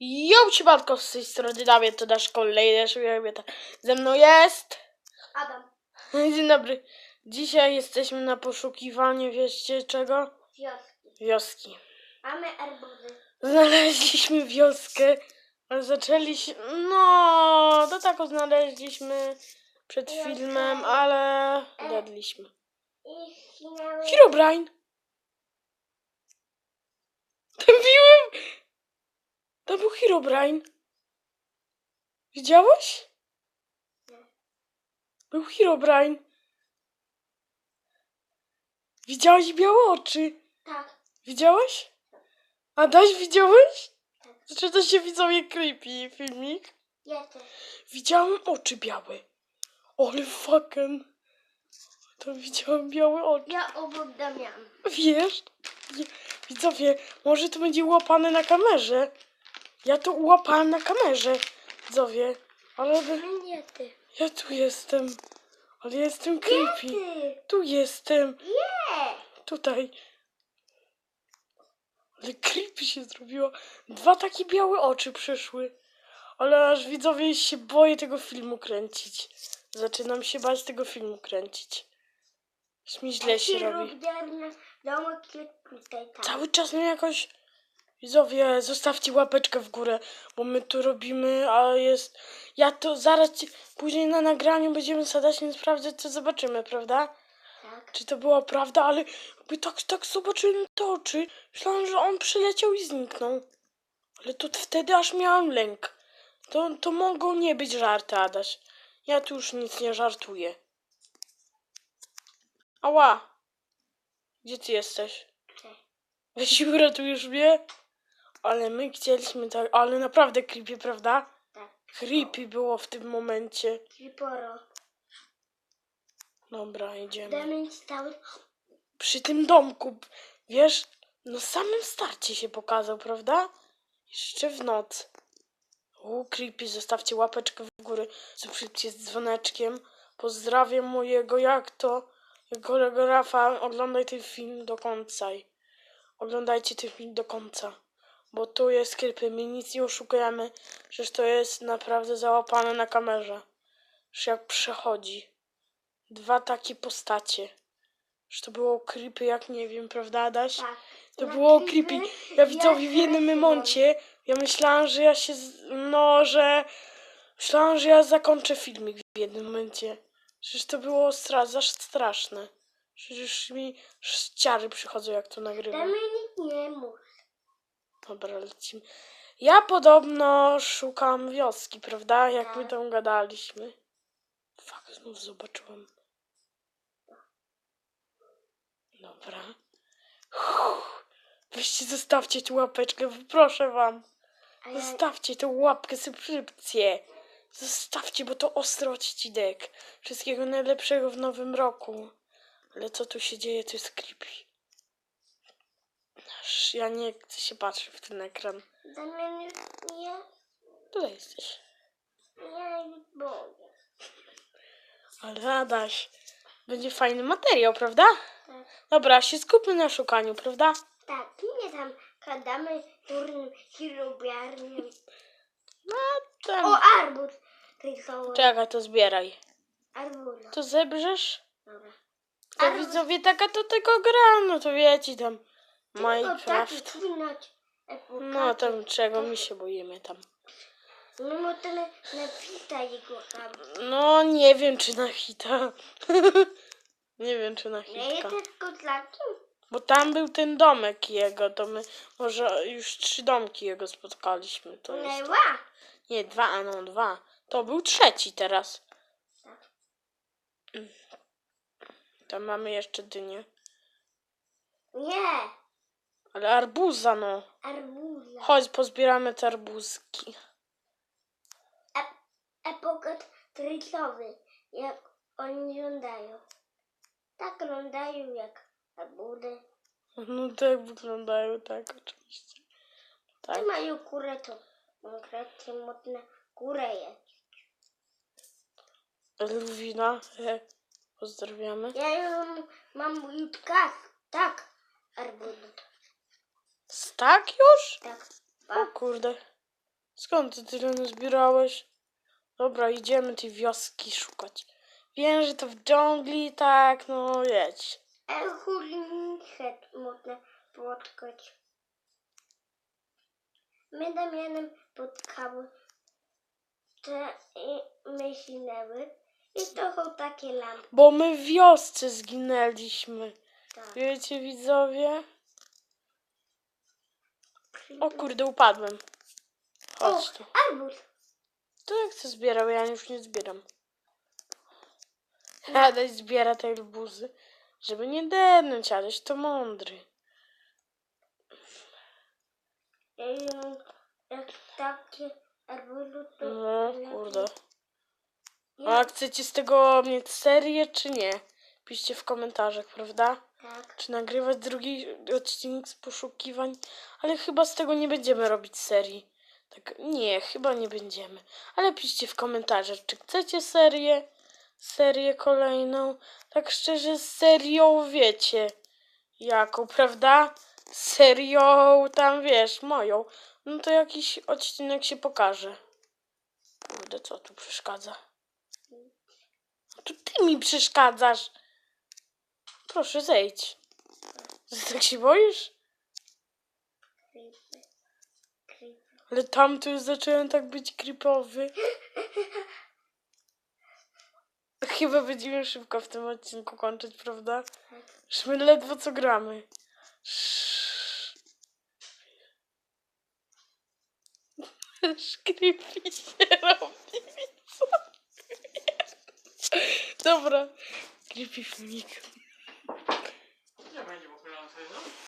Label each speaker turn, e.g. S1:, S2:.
S1: Jo, siemanko, z tej strony Damian, to nasz kolejny szybko Ze mną jest...
S2: Adam.
S1: Dzień dobry. Dzisiaj jesteśmy na poszukiwaniu, wiecie czego?
S2: Wioski.
S1: Wioski.
S2: Mamy arbuzy.
S1: Znaleźliśmy wioskę, ale zaczęliśmy... No, to taką znaleźliśmy przed filmem, ale...
S2: I ścinęły...
S1: Herobrine! To był Herobrine. Widziałeś?
S2: Nie.
S1: Był Herobrine. Widziałeś białe oczy.
S2: Tak.
S1: Widziałeś? Adaś, widziałeś? Czy to się widzowie creepy filmik?
S2: Ja też.
S1: Widziałem oczy białe. Ale fucking. To widziałem białe oczy.
S2: Ja obok Damian.
S1: Wiesz? Widzowie, może to będzie łapane na kamerze. Ja to łapałem na kamerze. Widzowie, ale wy-
S2: nie ty.
S1: ja tu jestem. Ale ja jestem creepy.
S2: Ty.
S1: Tu jestem.
S2: Nie.
S1: Tutaj. Ale creepy się zrobiło. Dwa takie białe oczy przyszły. Ale aż widzowie się boję tego filmu kręcić. Zaczynam się bać tego filmu kręcić. Aż mi źle się robi.
S2: Domek tutaj.
S1: Cały czas mnie jakoś. Widzowie, zostawcie łapeczkę w górę, bo my tu robimy, a jest. Ja to zaraz ci... później na nagraniu będziemy zadać nie sprawdzać, co zobaczymy, prawda?
S2: Tak.
S1: Czy to była prawda, ale jakby tak, tak zobaczyłem te oczy. Myślałam, że on przyleciał i zniknął. Ale to wtedy aż miałam lęk. To, to mogą nie być żarty, Adaś. Ja tu już nic nie żartuję. Ała! Gdzie ty jesteś?
S2: Tutaj.
S1: Weź uratujesz mnie? Ale my chcieliśmy tak, ale naprawdę creepy, prawda?
S2: Tak.
S1: Creepy było w tym momencie.
S2: Triporo.
S1: Dobra, idziemy.
S2: Stały.
S1: Przy tym domku, wiesz, na samym starcie się pokazał, prawda? Jeszcze w noc. U, creepy, zostawcie łapeczkę w górę, subskrypcję z dzwoneczkiem. Pozdrawiam mojego, jak to, jego Rafa, oglądaj ten film do końca. Oglądajcie ten film do końca. Bo tu jest creepy, my nic nie oszukujemy, przecież to jest naprawdę załapane na kamerze. Że jak przechodzi. Dwa takie postacie. Że to było creepy, jak nie wiem, prawda, Adaś?
S2: Tak.
S1: To
S2: Na
S1: było
S2: klipy
S1: creepy. Ja widzowie w jednym momencie, ja myślałam, że ja się, z- no, że myślałam, że ja zakończę filmik w jednym momencie. Przecież to było stra za straszne. Przecież mi ciary przychodzą, jak to nagrywam.
S2: Damian nie mów.
S1: Dobra, lecimy. Ja podobno szukam wioski, prawda? Jak my tam gadaliśmy. Fuck, znów zobaczyłam. Dobra. Uff. Weźcie, zostawcie tu łapeczkę, proszę wam. Zostawcie tą łapkę, subskrypcję. Zostawcie, bo to ostro odcinek. Wszystkiego najlepszego w nowym roku. Ale co tu się dzieje, to jest creepy. Aż ja nie chcę się patrzeć w ten ekran.
S2: Damian już nie...
S1: Tutaj jesteś.
S2: Ja nie boję.
S1: Ale Adaś, będzie fajny materiał, prawda?
S2: Tak.
S1: Dobra, się skupmy na szukaniu, prawda?
S2: Tak, nie tam gadamy durnym chirurgiarnym.
S1: No,
S2: O,
S1: tam.
S2: arbuz rysowy.
S1: Czekaj, to zbieraj.
S2: Arbuz.
S1: To zebrzesz?
S2: Dobra.
S1: To
S2: Arbuz.
S1: widzowie taka to tylko gra, no to wiecie tam. Minecraft. No tam czego my się boimy tam.
S2: My możemy na fita jego tam.
S1: No nie wiem czy na hita. nie wiem czy na
S2: Nie jest
S1: hitka.
S2: tylko taki.
S1: Bo tam był ten domek jego, to my może już trzy domki jego spotkaliśmy. To jest.
S2: Nie ła.
S1: Nie, dwa, a no dwa. To był trzeci teraz.
S2: Tak.
S1: Tam mamy jeszcze dynię.
S2: Nie.
S1: Ale arbuza no.
S2: Arbuza.
S1: Chodź, pozbieramy te arbuzki.
S2: Epokat rysowy. Jak oni wyglądają. Tak wyglądają jak arbuzy.
S1: No tak wyglądają, tak oczywiście. Tak.
S2: Ty mają kurę to. Konkretnie mocne kurę jest.
S1: Luwina. e, Pozdrawiamy.
S2: Ja ją mam jutka. Tak. Arbuz.
S1: Tak już?
S2: Tak.
S1: O kurde. Skąd ty tyle nazbierałeś? Dobra, idziemy tej wioski szukać. Wiem, że to w dżungli, tak, no jedź.
S2: E, Hurnichet można spotkać. My Damianem spotkały te i myślinęły i to są takie lampy.
S1: Bo my w wiosce zginęliśmy.
S2: Tak.
S1: Wiecie, widzowie? O kurde, upadłem. Chodź
S2: O,
S1: tu.
S2: arbuz.
S1: To jak chcę zbierał, ja już nie zbieram. Adaś zbiera te lubuzy, żeby nie dernąć, Adaś to mądry.
S2: Ej, Jak takie arbuzy to...
S1: No, kurde. A chcecie z tego mieć serię, czy nie? Piszcie w komentarzach, prawda? Czy nagrywać drugi odcinek z poszukiwań? Ale chyba z tego nie będziemy robić serii. Tak, nie, chyba nie będziemy. Ale piszcie w komentarzach, czy chcecie serię, serię kolejną. Tak szczerze, z serią wiecie jaką, prawda? Serią tam wiesz, moją. No to jakiś odcinek się pokaże. Kurde, co tu przeszkadza? To ty mi przeszkadzasz. Proszę, zejdź. Ty tak się boisz?
S2: Creepy. Creepy.
S1: Ale tam to już zacząłem tak być creepowy. Chyba będziemy szybko w tym odcinku kończyć, prawda? Już my ledwo co gramy. Creepy się robi. Dobra. Creepy filmik.